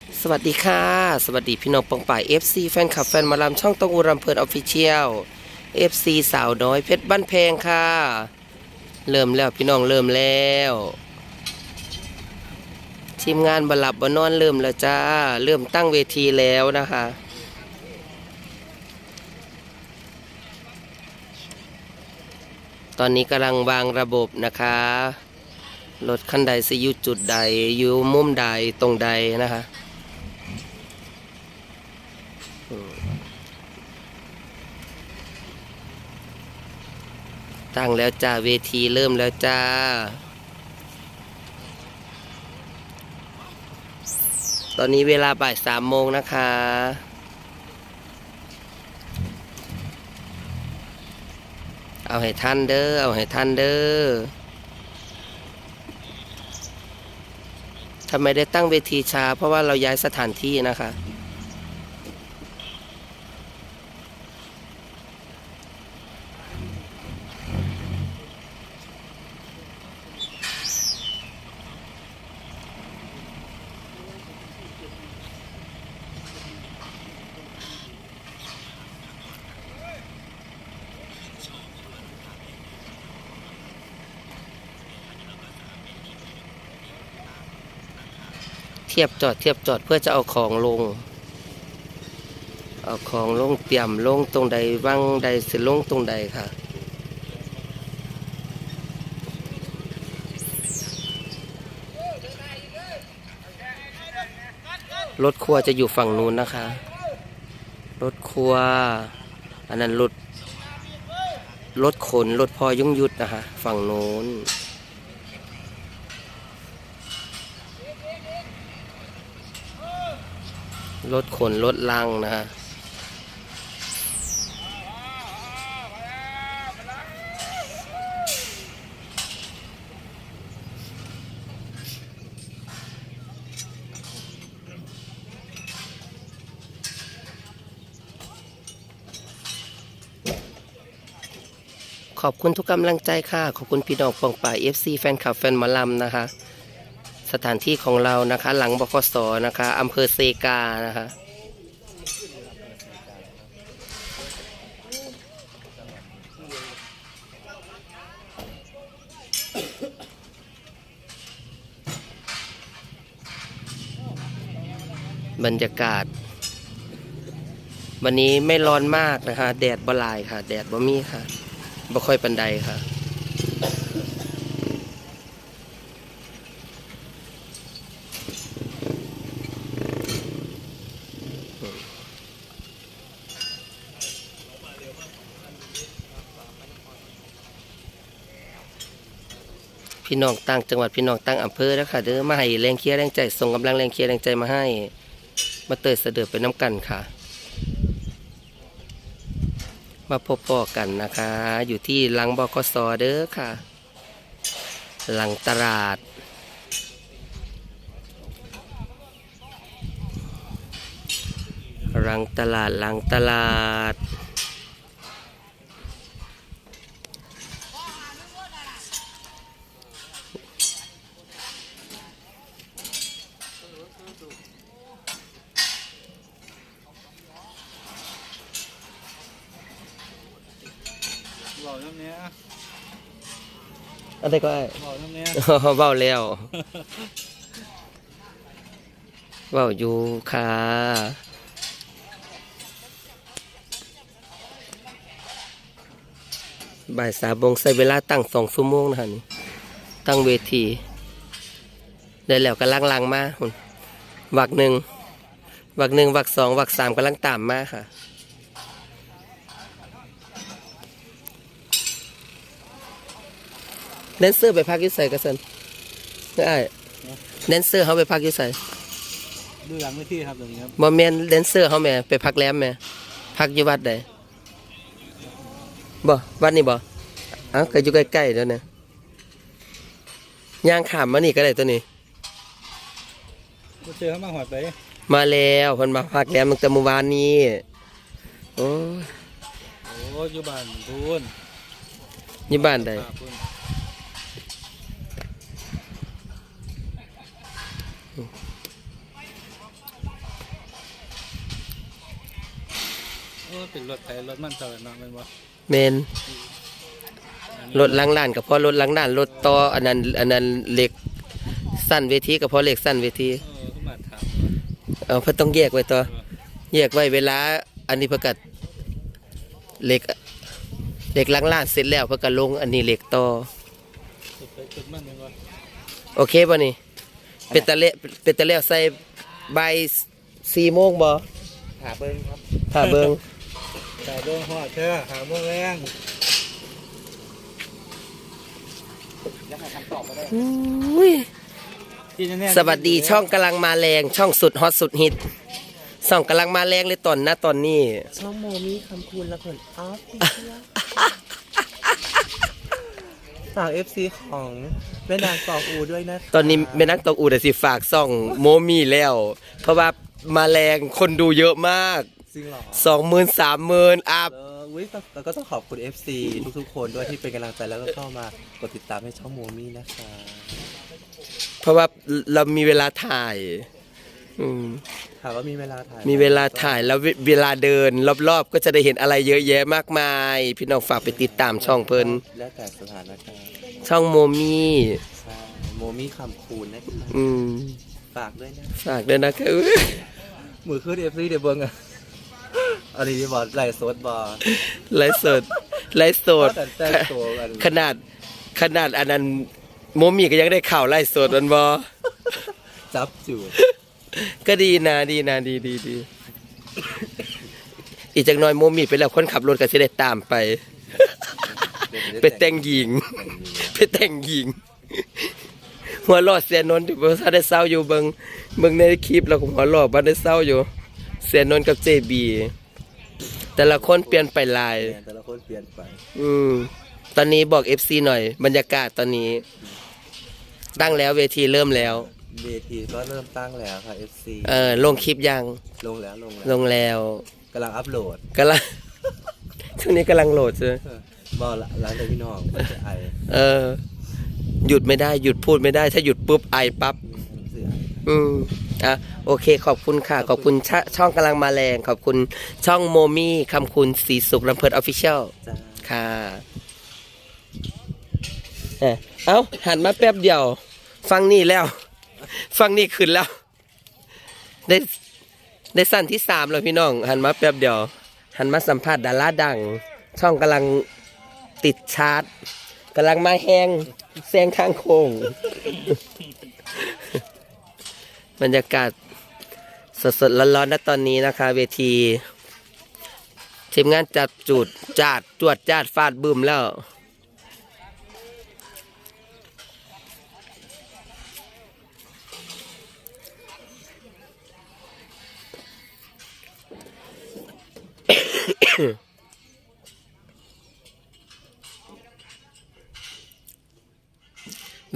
สวัสดีค่ะ สวัสดีพี่น้องปองป่าย FC แฟนคลับแฟนมาลำช่องตองอูรำเพลินออฟฟิเชียล FC สาวน้อยเพชรบ้านแพงค่ะ เริ่มแล้วพี่น้องเริ่มแล้ว ทีมงานบหลับบนอนเริ่มแล้วจ้า เริ่มตั้งเวทีแล้วนะคะตอนนี้กำลังวางระบบนะคะ รถคันใดสิอยู่จุดใดอยู่มุมใดตรงใดนะคะ ตั้งแล้วจ้าเวทีเริ่มแล้วจ้า ตอนนี้เวลาบ่ายสามโมงนะคะ เอาให้ท่านเด้อ เอาให้ท่านเด้อทำไมได้ตั้งเวทีช้าเพราะว่าเราย้ายสถานที่นะคะ เทียบจอดเทียบจอดเพื่อจะเอาของลง เอาของลงเตรียมลงตรงใดว่างใดสิลงตรงใดค่ะรถครัวจะอยู่ฝั่งนู้นนะคะ รถครัว อันนั้นรถ รถขน รถพอยุ่งยุดนะคะ ฝั่งนู้น รถขนรถลังนะฮะขอบคุณทุกกำลังใจค่ะ ขอบคุณพี่น้องปองป่าย FC แฟนคลับแฟนหมอลำนะคะ สถานที่ของเรานะคะ หลังบกสนะคะอำเภอเซกานะคะบรรยากาศ วันนี้ไม่ร้อนมากนะคะ แดดบ่ลายค่ะ แดดบ่มีค่ะบ่ค่อยปันใดค่ะ พี่น้องต่างจังหวัดพี่น้องต่างอำเภอนะคะเด้อมาให้แรงเคียร์แรงใจส่งกำลังแรงเคียร์แรงใจมาให้ มาเตยเสด็จไปน้ำกันค่ะ มาพบปอกันนะคะ อยู่ที่หลังบกสเด้อค่ะหลังตลาดหลังตลาดหลังตลาด อะไรก็ไอ้หล่อน้ำเนี้ยเว้าแล้วเว้าอยู่ค่ะบ่ายสามโมงใช้เวลาตั้งสองชั่วโมงนะคะนี่ตั้งเวทีได้แล้วก็ล่างๆมาหุ่นวักหนึ่งวักหนึ่งวักสองวักสามกำลังตามมาค่ะ แดนเซอร์ไปพักอยี่ใส่กระสันไม่ได้แดนเซอร์เขาไปพักอยี่ใส่ดูหลังไม่ที่ครับตรงนี้ครับบ่แม่นแดนเซอร์เขาแหม่ไปพักแรมแหม่พักอยู่วัดใดบ่วัดนี่บ่เอ้าก็อยู่ใกล้ๆแล้วนะย่างขามมานี่ก็ได้ตัวนี้ก็เจอเขามาหอดไปมาแล้วเพิ่นมาพักแรมตั้งแต่เมื่อวานนี้โอ้ยโอ้อยู่บ้านพูนอยู่บ้านใด ป้าพูน โอ้เป็นรถไถรถมันเท่านั้นเนาะแม่นบ่เมนรถล้างล้านกับพอรถล้างล้านรถต่ออันนั้นอันนั้นเหล็กสั้นเวทีกับพอเหล็กสั้นเวทีเออก็มาถามเอาเพิ่นต้องแยกไว้ต่อแยกไว้เวลาอันนี้เพิ่นก็เหล็กเหล็กล้างล้านเสร็จแล้วเพิ่นก็ลงอันนี้เหล็กต่อรถไถรถมันแม่นบ่โอเคป่ะนี่เป็นตะเละเป็นตะเละใส่ใบสี่โมงบ่หาเบิ้งครับ ถ้าเบิง แต่เบิ่งฮอดเด้อหาโมงแรงยังหาคำตอบไม่ได้อุ้ย ที่แน่ๆสวัสดีช่องกำลังมาแรงช่องสุดฮอตสุดฮิตช่องกำลังมาแรงเลยตอนนะตอนนี้ ช่องโมมี่คำคูณและผลออฟฟิเชียลฝากเอฟซีของแม่นางกอกอูด้วยนะคะตอนนี้แม่นักตกอูแต่สิฝากซ่องโมมี่แล้ว เพราะว่ามาแรงคนดูเยอะมากจ ริงเหรอสองหมื่นสามหมื่นอัพ เออวิแล้วก็ต้องขอบคุณ FC ทุกๆ คนด้วยที่เป็นกำลังใจแล้วก็เข้ามากดติดตามให้ช่องโมมี่นะคะเพราะว่าเรามีเวลาถ่าย อืม ถามว่ามีเวลาถ่ายมีเวลาถ่ายแล้วเวเวลาเดิน รอบๆ ก็จะได้เห็นอะไรเยอะแยะมากมาย พี่น้องฝากไปติดตามช่องเพิ่นแล้วแต่สถานการณ์ช่องโมมี่ใช่โมมี่คำคูณนะคะอืมฝากด้วยนะ ฝากด้วยนะครับ มือขึ้น FC เดี๋ยวเบิ้งอะ อันนี้บอลไลฟ์สดบอลไลฟ์สดไลฟ์สด แต่แต่งตัวกันขนาดขนาดอันนั้นโมมี่ก็ยังได้ข่าวไลฟ์สดมันบอ จับจูดก็ดีนะดีนะดีดีดีอีกจักหน่อยโมมี่ไปแล้วคนขับรถก็จะได้ตามไป ไปแต่งหญิง ไปแต่งหญิง หัวหลอดเสียนนท์ที่บ่ทันได้เศร้าอยู่เบิงเบิงในคลิปแล้วก็หัวหลอดบ่ได้เศร้าอยู่ เสียนนท์กับเจบี แต่ละคนเปลี่ยนไปหลาย แต่ละคนเปลี่ยนไปอืมตอนนี้บอก FC หน่อย บรรยากาศตอนนี้ ตั้งแล้วเวทีเริ่มแล้ว เวทีก็เริ่มตั้งแล้วค่ะ FC เออลงคลิปยังลงแล้วลงแล้วลงแล้วกำลังอัพโหลดกำลัง ช่วงนี้กำลังโหลดใช่ไหมบอลร้านแต่พี่น้องมันจะไอเออ หยุดไม่ได้หยุดพูดไม่ได้ ถ้าหยุดปุ๊บไอปั๊บ เสืออืม อะโอเคขอบคุณค่ะ ขอบคุณชช่องกำลังมาแรง ขอบคุณช่องโมมี่คำคุณสีสุขลำเพลินออฟฟิเชียลจ้าค่ะเอ้ยเอ้าหันมาแป๊บเดียว ฟังนี่แล้ว ฟังนี่ขึ้นแล้ว ได้ได้สั้นที่สามแล้วพี่น้อง หันมาแป๊บเดียว หันมาสัมภาษณ์ดาราดัง ช่องกำลังติดชาร์จกำลังมาแห้งแซงข้างโค้ง บรรยากาศสดๆร้อนๆณตอนนี้นะคะ เวทีทีมงานจัดจุดจาดจวดจาดฟาดบึมแล้ว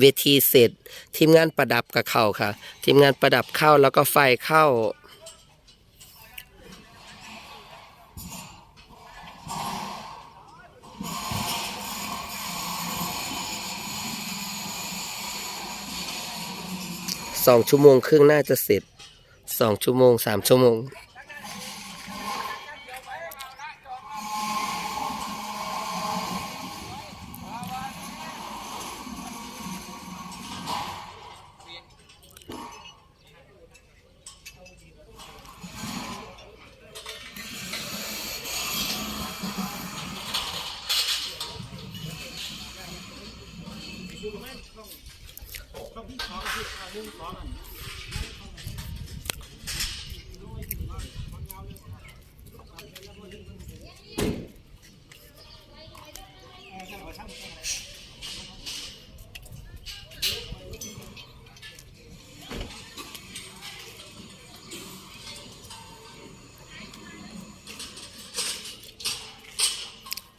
เวทีเสร็จ ทีมงานประดับกับเข้าค่ะ ทีมงานประดับเข้าแล้วก็ไฟเข้า สองชั่วโมงครึ่งน่าจะเสร็จสองชั่วโมงสามชั่วโมง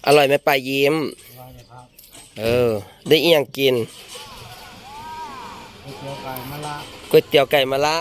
อร่อยไหมปลายิ้มว่าไงครับเออ ได้อีหยังกินก๋วยเตี๋ยวไก่มะละก๋วยเตี๋ยวไก่มะละ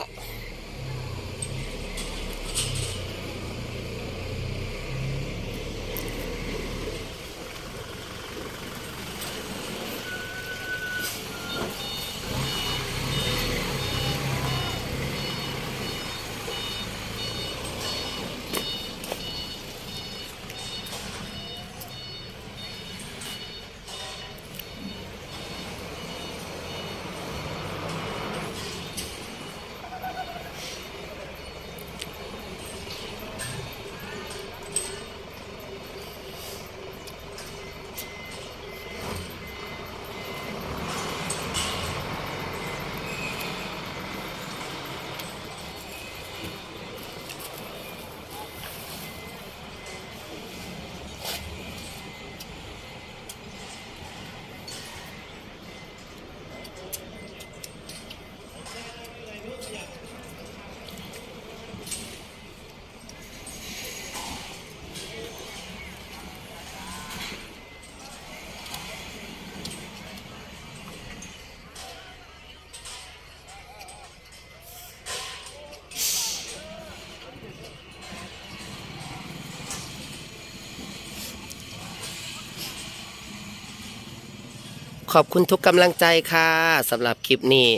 ขอบคุณทุกกำลังใจค่ะสำหรับคลิปนี้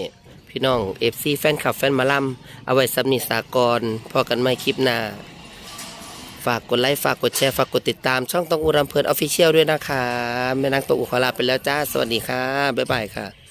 พี่น้องเอฟซีแฟนคลับแฟนมาลัมเอาไว้สำนิสากรพอกันไหม่คลิปหน้า ฝากกดไลค์ฝากกดแชร์ฝากกดติดตามช่องตองอูรำเพลินออฟฟิเชียลด้วยนะคะแม่นางตัวอุขอลาไปแล้วจ้า สวัสดีค่ะ บ๊ายบายค่ะ